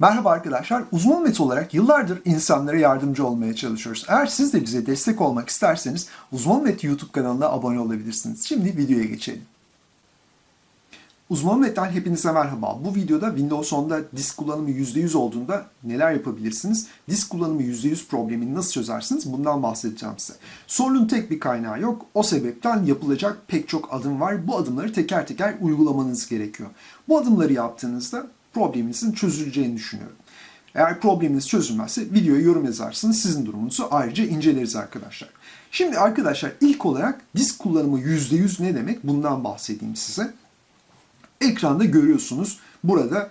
Merhaba arkadaşlar, uzman met olarak yıllardır insanlara yardımcı olmaya çalışıyoruz. Eğer siz de bize destek olmak isterseniz Uzman Met YouTube kanalına abone olabilirsiniz. Şimdi videoya geçelim. Uzman Met'ten hepinize merhaba. Bu videoda Windows 10'da disk kullanımı %100 olduğunda neler yapabilirsiniz? Disk kullanımı %100 problemini nasıl çözersiniz? Bundan bahsedeceğim size. Sorunun tek bir kaynağı yok. O sebepten yapılacak pek çok adım var. Bu adımları teker teker uygulamanız gerekiyor. Bu adımları yaptığınızda probleminizin çözüleceğini düşünüyorum. Eğer probleminiz çözülmezse videoya yorum yazarsınız. Sizin durumunuzu ayrıca inceleriz arkadaşlar. Şimdi arkadaşlar ilk olarak disk kullanımı %100 ne demek? Bundan bahsedeyim size. Ekranda görüyorsunuz. Burada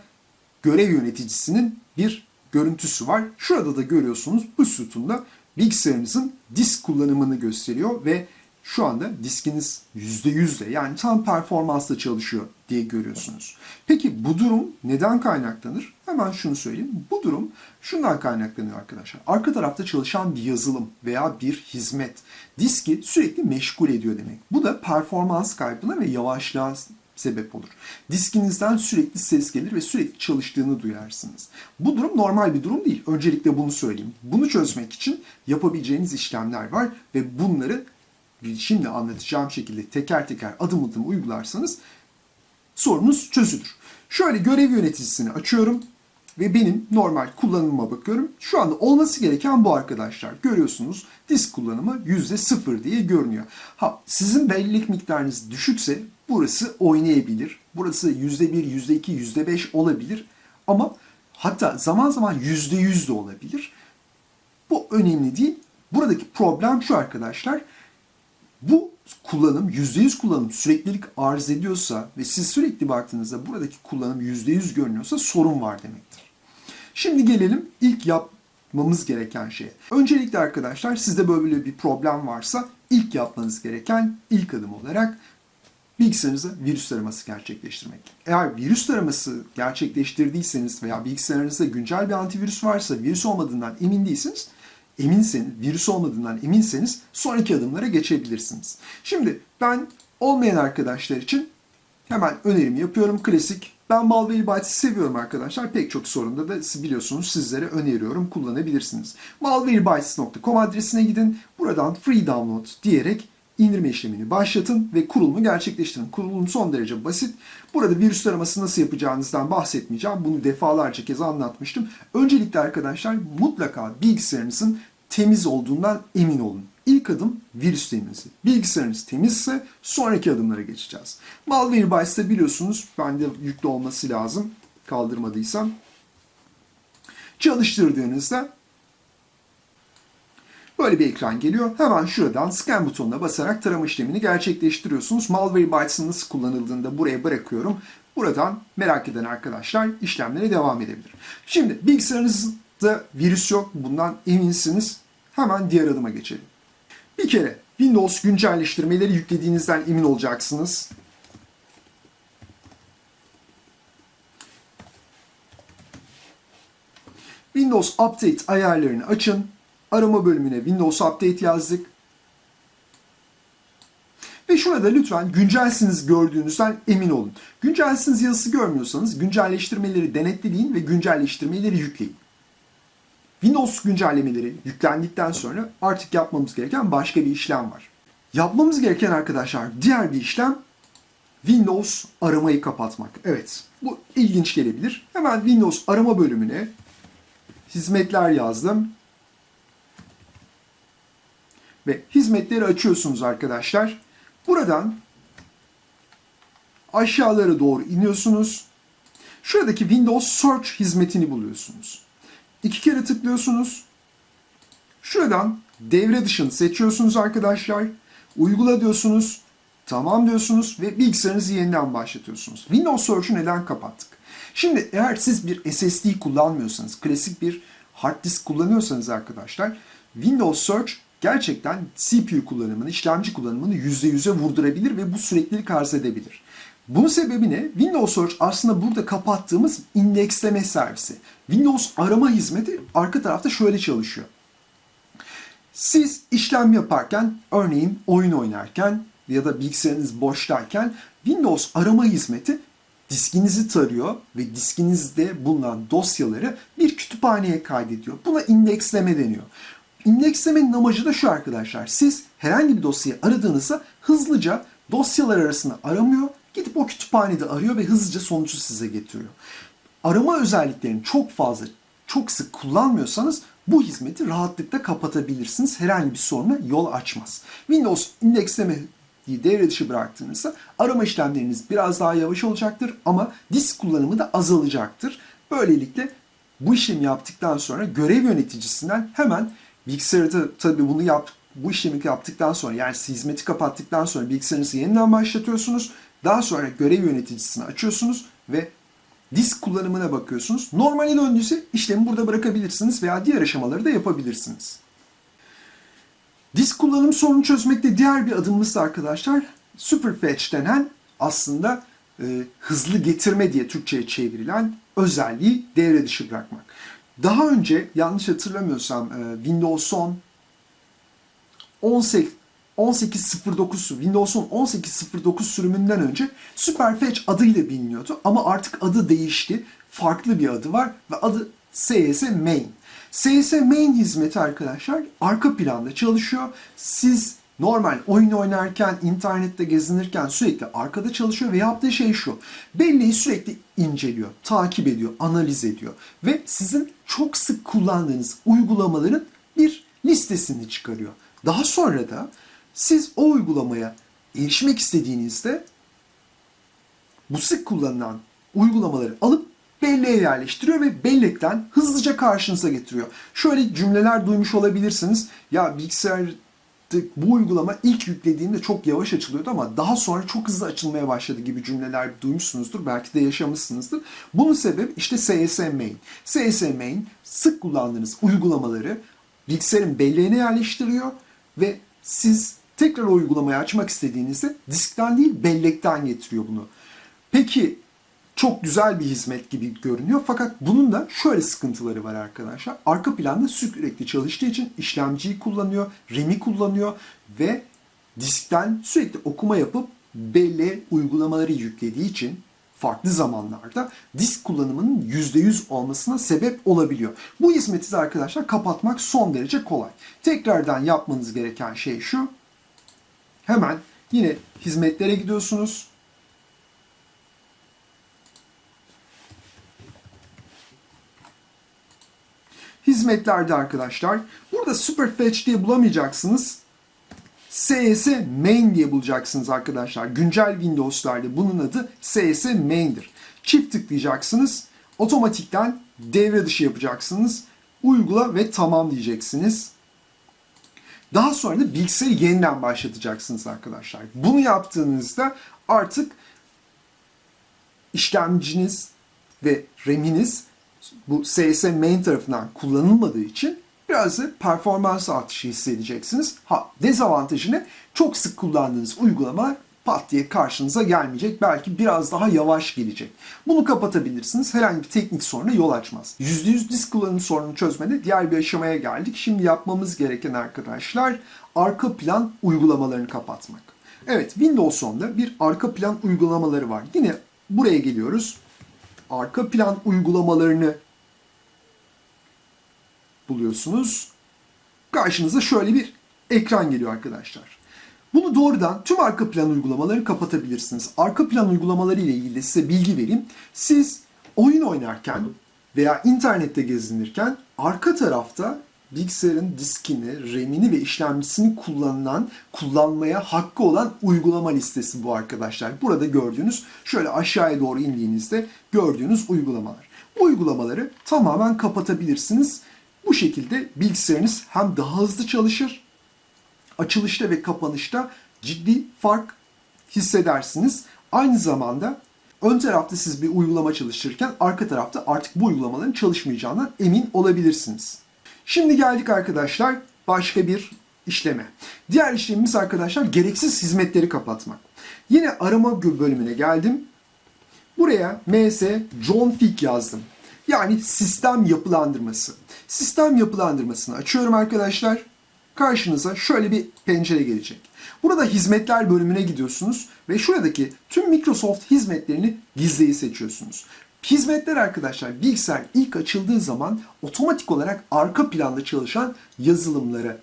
görev yöneticisinin bir görüntüsü var. Şurada da görüyorsunuz bu sütunda bilgisayarınızın disk kullanımını gösteriyor ve şu anda diskiniz %100'le yani tam performansla çalışıyor diye görüyorsunuz. Peki bu durum neden kaynaklanır? Hemen şunu söyleyeyim. Bu durum şundan kaynaklanıyor arkadaşlar. Arka tarafta çalışan bir yazılım veya bir hizmet diski sürekli meşgul ediyor demek. Bu da performans kaybına ve yavaşlığa sebep olur. Diskinizden sürekli ses gelir ve sürekli çalıştığını duyarsınız. Bu durum normal bir durum değil. Öncelikle bunu söyleyeyim. Bunu çözmek için yapabileceğiniz işlemler var ve bunları şimdi anlatacağım şekilde teker teker adım adım uygularsanız sorunuz çözülür. Şöyle görev yöneticisini açıyorum ve benim normal kullanımıma bakıyorum. Şu anda olması gereken bu arkadaşlar. Görüyorsunuz disk kullanımı %0 diye görünüyor. Ha sizin belirlilik miktarınız düşükse burası oynayabilir. Burası %1, %2, %5 olabilir. Ama hatta zaman zaman %100 de olabilir. Bu önemli değil. Buradaki problem şu arkadaşlar. Bu kullanım, %100 kullanım süreklilik arz ediyorsa ve siz sürekli baktığınızda buradaki kullanım %100 görünüyorsa sorun var demektir. Şimdi gelelim ilk yapmamız gereken şeye. Öncelikle arkadaşlar sizde böyle bir problem varsa ilk yapmanız gereken ilk adım olarak bilgisayarınıza virüs taraması gerçekleştirmek. Eğer virüs taraması gerçekleştirdiyseniz veya bilgisayarınızda güncel bir antivirüs varsa virüs olmadığından emin değilseniz eminseniz, virüs olmadığından eminseniz sonraki adımlara geçebilirsiniz. Şimdi ben olmayan arkadaşlar için hemen önerimi yapıyorum. Klasik ben Malwarebytes'i seviyorum arkadaşlar. Pek çok sorunda da biliyorsunuz sizlere öneriyorum. Kullanabilirsiniz. Malwarebytes.com adresine gidin. Buradan free download diyerek indirme işlemini başlatın ve kurulumu gerçekleştirin. Kurulum son derece basit. Burada virüs taraması nasıl yapacağınızdan bahsetmeyeceğim. Bunu defalarca kez anlatmıştım. Öncelikle arkadaşlar mutlaka bilgisayarınızın temiz olduğundan emin olun. İlk adım virüs temizliği. Bilgisayarınız temizse sonraki adımlara geçeceğiz. Malwarebytes'te biliyorsunuz bende yüklü olması lazım kaldırmadıysam. Çalıştırdığınızda Böyle bir ekran geliyor. Hemen şuradan scan butonuna basarak tarama işlemini gerçekleştiriyorsunuz. Malwarebytes'ın nasıl kullanıldığını buraya bırakıyorum. Buradan merak eden arkadaşlar işlemlere devam edebilir. Şimdi bilgisayarınızda virüs yok. Bundan eminsiniz. Hemen diğer adıma geçelim. Bir kere Windows güncelleştirmeleri yüklediğinizden emin olacaksınız. Windows Update ayarlarını açın. Arama bölümüne Windows Update yazdık. Ve şurada lütfen güncelsiniz gördüğünüzden emin olun. Güncelsiniz yazısı görmüyorsanız güncelleştirmeleri denetleyin ve güncelleştirmeleri yükleyin. Windows güncellemeleri yüklendikten sonra artık yapmamız gereken başka bir işlem var. Yapmamız gereken arkadaşlar diğer bir işlem Windows aramayı kapatmak. Evet bu ilginç gelebilir. Hemen Windows arama bölümüne hizmetler yazdım. Ve hizmetleri açıyorsunuz arkadaşlar. Buradan aşağılara doğru iniyorsunuz. Şuradaki Windows Search hizmetini buluyorsunuz. İki kere tıklıyorsunuz. Şuradan devre dışını seçiyorsunuz arkadaşlar. Uygula diyorsunuz. Tamam diyorsunuz ve bilgisayarınızı yeniden başlatıyorsunuz. Windows Search'ü neden kapattık? Şimdi eğer siz bir SSD kullanmıyorsanız, klasik bir hard disk kullanıyorsanız arkadaşlar, Windows Search gerçekten CPU kullanımını, işlemci kullanımını %100'e vurdurabilir ve bu süreklilik arz edebilir. Bunun sebebi ne? Windows Search aslında burada kapattığımız indeksleme servisi. Windows arama hizmeti arka tarafta şöyle çalışıyor. Siz işlem yaparken, örneğin oyun oynarken ya da bilgisayarınız boştayken Windows arama hizmeti diskinizi tarıyor ve diskinizde bulunan dosyaları bir kütüphaneye kaydediyor. Buna indeksleme deniyor. İndekslemenin amacı da şu arkadaşlar. Siz herhangi bir dosyayı aradığınızda hızlıca dosyalar arasında aramıyor. Gidip o kütüphanede arıyor ve hızlıca sonucu size getiriyor. Arama özelliklerini çok fazla, çok sık kullanmıyorsanız bu hizmeti rahatlıkla kapatabilirsiniz. Herhangi bir soruna yol açmaz. Windows indeksleme devre dışı bıraktığınızda arama işlemleriniz biraz daha yavaş olacaktır ama disk kullanımı da azalacaktır. Böylelikle bu işlemi yaptıktan sonra görev yöneticisinden hemen bilgisayarda tabii bunu yap bu işlemi yaptıktan sonra yani hizmeti kapattıktan sonra bilgisayarınızı yeniden başlatıyorsunuz. Daha sonra görev yöneticisini açıyorsunuz ve disk kullanımına bakıyorsunuz. Normale döndüyse işlemi burada bırakabilirsiniz veya diğer aşamaları da yapabilirsiniz. Disk kullanım sorunu çözmekte diğer bir adımımız da arkadaşlar Superfetch denen aslında e, hızlı getirme diye Türkçe'ye çevrilen özelliği devre dışı bırakmak. Daha önce yanlış hatırlamıyorsam e, Windows 10 18 18.09 Windows'un 18.09 sürümünden önce Superfetch adıyla biliniyordu ama artık adı değişti. Farklı bir adı var ve adı CS Main. CS Main hizmeti arkadaşlar arka planda çalışıyor. Siz normal oyun oynarken, internette gezinirken sürekli arkada çalışıyor ve yaptığı şey şu. Belleği sürekli inceliyor, takip ediyor, analiz ediyor ve sizin çok sık kullandığınız uygulamaların bir listesini çıkarıyor. Daha sonra da siz o uygulamaya erişmek istediğinizde bu sık kullanılan uygulamaları alıp belleğe yerleştiriyor ve bellekten hızlıca karşınıza getiriyor. Şöyle cümleler duymuş olabilirsiniz. Ya bilgisayar bu uygulama ilk yüklediğimde çok yavaş açılıyordu ama daha sonra çok hızlı açılmaya başladı gibi cümleler duymuşsunuzdur. Belki de yaşamışsınızdır. Bunun sebebi işte CS Main. CS Main sık kullandığınız uygulamaları bilgisayarın belleğine yerleştiriyor ve siz tekrar o uygulamayı açmak istediğinizde diskten değil bellekten getiriyor bunu. Peki çok güzel bir hizmet gibi görünüyor fakat bunun da şöyle sıkıntıları var arkadaşlar. Arka planda sürekli çalıştığı için işlemciyi kullanıyor, RAM'i kullanıyor ve diskten sürekli okuma yapıp belli uygulamaları yüklediği için farklı zamanlarda disk kullanımının %100 olmasına sebep olabiliyor. Bu hizmeti arkadaşlar kapatmak son derece kolay. Tekrardan yapmanız gereken şey şu. Hemen yine hizmetlere gidiyorsunuz. Hizmetlerde arkadaşlar burada Superfetch diye bulamayacaksınız. CS Main diye bulacaksınız arkadaşlar. Güncel Windows'larda bunun adı CS Main'dir. Çift tıklayacaksınız. Otomatikten devre dışı yapacaksınız. Uygula ve tamam diyeceksiniz. Daha sonra da bilgisayarı yeniden başlatacaksınız arkadaşlar. Bunu yaptığınızda artık işlemciniz ve RAM'iniz bu CS main tarafından kullanılmadığı için biraz da performans artışı hissedeceksiniz. Ha dezavantajı ne? Çok sık kullandığınız uygulama pat diye karşınıza gelmeyecek. Belki biraz daha yavaş gelecek. Bunu kapatabilirsiniz. Herhangi bir teknik soruna yol açmaz. %100 disk kullanım sorununu çözmede diğer bir aşamaya geldik. Şimdi yapmamız gereken arkadaşlar arka plan uygulamalarını kapatmak. Evet Windows 10'da bir arka plan uygulamaları var. Yine buraya geliyoruz. Arka plan uygulamalarını buluyorsunuz. Karşınıza şöyle bir ekran geliyor arkadaşlar. Bunu doğrudan tüm arka plan uygulamalarını kapatabilirsiniz. Arka plan uygulamaları ile ilgili size bilgi vereyim. Siz oyun oynarken veya internette gezinirken arka tarafta bilgisayarın diskini, RAM'ini ve işlemcisini kullanılan, kullanmaya hakkı olan uygulama listesi bu arkadaşlar. Burada gördüğünüz, şöyle aşağıya doğru indiğinizde gördüğünüz uygulamalar. Bu uygulamaları tamamen kapatabilirsiniz. Bu şekilde bilgisayarınız hem daha hızlı çalışır, açılışta ve kapanışta ciddi fark hissedersiniz. Aynı zamanda ön tarafta siz bir uygulama çalıştırırken arka tarafta artık bu uygulamaların çalışmayacağından emin olabilirsiniz. Şimdi geldik arkadaşlar başka bir işleme. Diğer işlemimiz arkadaşlar gereksiz hizmetleri kapatmak. Yine arama bölümüne geldim. Buraya ms John Fick yazdım. Yani sistem yapılandırması. Sistem yapılandırmasını açıyorum arkadaşlar. karşınıza şöyle bir pencere gelecek. Burada hizmetler bölümüne gidiyorsunuz ve şuradaki tüm Microsoft hizmetlerini gizleyi seçiyorsunuz. Hizmetler arkadaşlar bilgisayar ilk açıldığı zaman otomatik olarak arka planda çalışan yazılımlara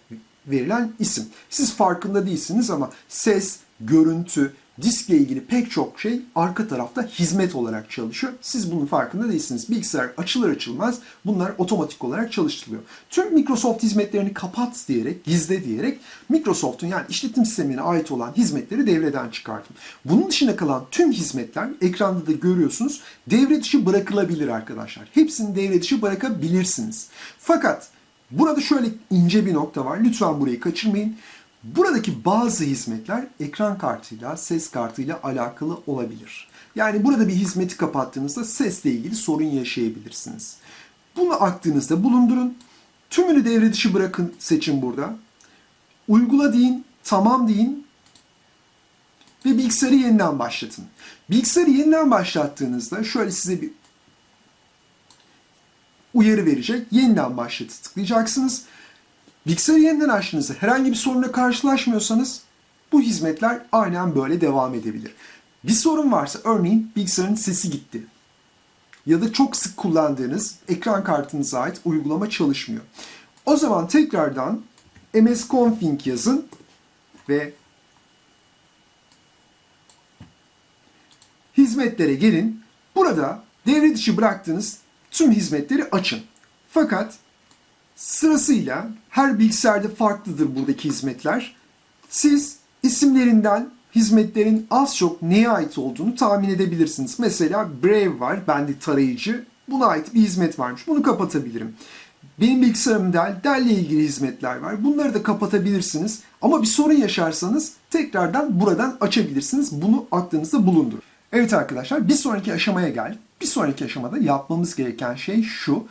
verilen isim. Siz farkında değilsiniz ama ses, görüntü, diskle ilgili pek çok şey arka tarafta hizmet olarak çalışıyor. Siz bunun farkında değilsiniz. Bilgisayar açılır açılmaz bunlar otomatik olarak çalıştırılıyor. Tüm Microsoft hizmetlerini kapat diyerek, gizle diyerek Microsoft'un yani işletim sistemine ait olan hizmetleri devreden çıkardım. Bunun dışında kalan tüm hizmetler ekranda da görüyorsunuz devre dışı bırakılabilir arkadaşlar. Hepsini devre dışı bırakabilirsiniz. Fakat burada şöyle ince bir nokta var. Lütfen burayı kaçırmayın. Buradaki bazı hizmetler ekran kartıyla, ses kartıyla alakalı olabilir. Yani burada bir hizmeti kapattığınızda sesle ilgili sorun yaşayabilirsiniz. Bunu aklınızda bulundurun. Tümünü devre dışı bırakın seçin burada. Uygula deyin, tamam deyin ve bilgisayarı yeniden başlatın. Bilgisayarı yeniden başlattığınızda şöyle size bir uyarı verecek. Yeniden başlatı tıklayacaksınız. Bilgisayarı yeniden açtığınızda herhangi bir sorunla karşılaşmıyorsanız bu hizmetler aynen böyle devam edebilir. Bir sorun varsa örneğin bilgisayarın sesi gitti. Ya da çok sık kullandığınız ekran kartınıza ait uygulama çalışmıyor. O zaman tekrardan msconfig yazın ve hizmetlere gelin. Burada devre dışı bıraktığınız tüm hizmetleri açın. Fakat Sırasıyla her bilgisayarda farklıdır buradaki hizmetler. Siz isimlerinden hizmetlerin az çok neye ait olduğunu tahmin edebilirsiniz. Mesela Brave var, bende tarayıcı. Buna ait bir hizmet varmış. Bunu kapatabilirim. Benim bilgisayarım Dell, Dell ile ilgili hizmetler var. Bunları da kapatabilirsiniz. Ama bir sorun yaşarsanız tekrardan buradan açabilirsiniz. Bunu aklınızda bulundurun. Evet arkadaşlar bir sonraki aşamaya geldik. Bir sonraki aşamada yapmamız gereken şey şu.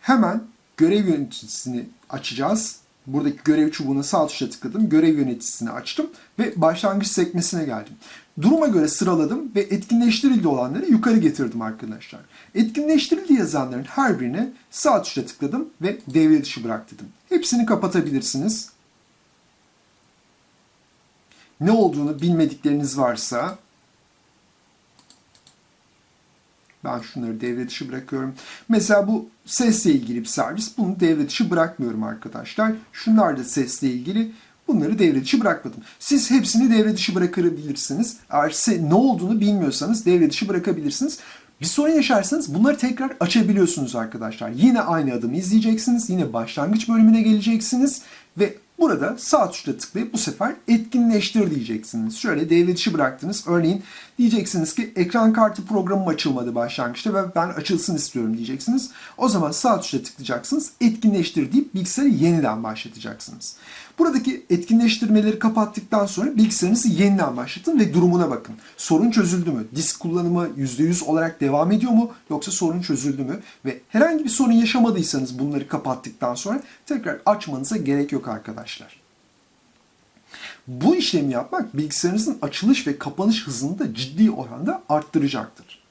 Hemen görev yöneticisini açacağız. Buradaki görev çubuğuna sağ tuşa tıkladım. Görev yöneticisini açtım ve başlangıç sekmesine geldim. Duruma göre sıraladım ve etkinleştirildi olanları yukarı getirdim arkadaşlar. Etkinleştirildi yazanların her birine sağ tuşa tıkladım ve devre dışı bırak dedim. Hepsini kapatabilirsiniz. Ne olduğunu bilmedikleriniz varsa Ben şunları devre dışı bırakıyorum. Mesela bu sesle ilgili bir servis. Bunu devre dışı bırakmıyorum arkadaşlar. Şunlar da sesle ilgili. Bunları devre dışı bırakmadım. Siz hepsini devre dışı bırakabilirsiniz. Eğer ne olduğunu bilmiyorsanız devre dışı bırakabilirsiniz. Bir sorun yaşarsanız bunları tekrar açabiliyorsunuz arkadaşlar. Yine aynı adımı izleyeceksiniz. Yine başlangıç bölümüne geleceksiniz ve Burada sağ tuşla tıklayıp bu sefer etkinleştir diyeceksiniz. Şöyle devre dışı bıraktınız. Örneğin diyeceksiniz ki ekran kartı programım açılmadı başlangıçta ve ben açılsın istiyorum diyeceksiniz. O zaman sağ tuşla tıklayacaksınız. Etkinleştir deyip bilgisayarı yeniden başlatacaksınız. Buradaki etkinleştirmeleri kapattıktan sonra bilgisayarınızı yeniden başlatın ve durumuna bakın. Sorun çözüldü mü? Disk kullanımı %100 olarak devam ediyor mu? Yoksa sorun çözüldü mü? Ve herhangi bir sorun yaşamadıysanız bunları kapattıktan sonra tekrar açmanıza gerek yok arkadaşlar. Bu işlemi yapmak bilgisayarınızın açılış ve kapanış hızını da ciddi oranda arttıracaktır.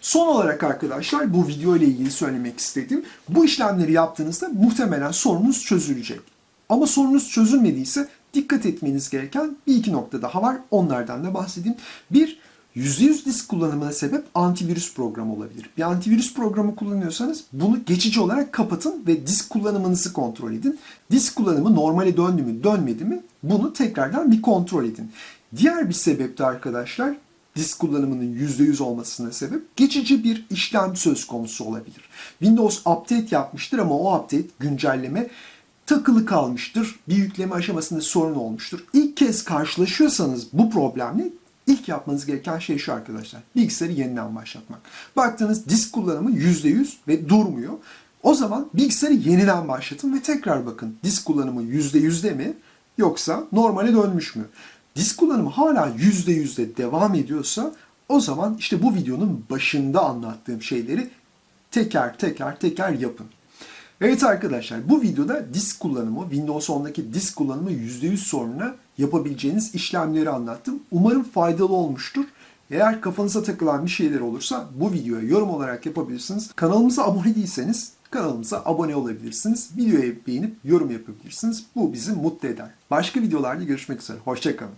Son olarak arkadaşlar bu video ile ilgili söylemek istediğim bu işlemleri yaptığınızda muhtemelen sorunuz çözülecek. Ama sorunuz çözülmediyse dikkat etmeniz gereken bir iki nokta daha var. Onlardan da bahsedeyim. Bir, %100 disk kullanımına sebep antivirüs programı olabilir. Bir antivirüs programı kullanıyorsanız bunu geçici olarak kapatın ve disk kullanımınızı kontrol edin. Disk kullanımı normale döndü mü dönmedi mi bunu tekrardan bir kontrol edin. Diğer bir sebep de arkadaşlar disk kullanımının %100 olmasına sebep geçici bir işlem söz konusu olabilir. Windows update yapmıştır ama o update güncelleme takılı kalmıştır. Bir yükleme aşamasında sorun olmuştur. İlk kez karşılaşıyorsanız bu problemle ilk yapmanız gereken şey şu arkadaşlar. Bilgisayarı yeniden başlatmak. Baktığınız disk kullanımı %100 ve durmuyor. O zaman bilgisayarı yeniden başlatın ve tekrar bakın. Disk kullanımı %100'de mi yoksa normale dönmüş mü? Disk kullanımı hala %100'de devam ediyorsa o zaman işte bu videonun başında anlattığım şeyleri teker teker teker yapın. Evet arkadaşlar bu videoda disk kullanımı, Windows 10'daki disk kullanımı %100 sorununa yapabileceğiniz işlemleri anlattım. Umarım faydalı olmuştur. Eğer kafanıza takılan bir şeyler olursa bu videoya yorum olarak yapabilirsiniz. Kanalımıza abone değilseniz kanalımıza abone olabilirsiniz. Videoyu beğenip yorum yapabilirsiniz. Bu bizi mutlu eder. Başka videolarda görüşmek üzere. Hoşçakalın.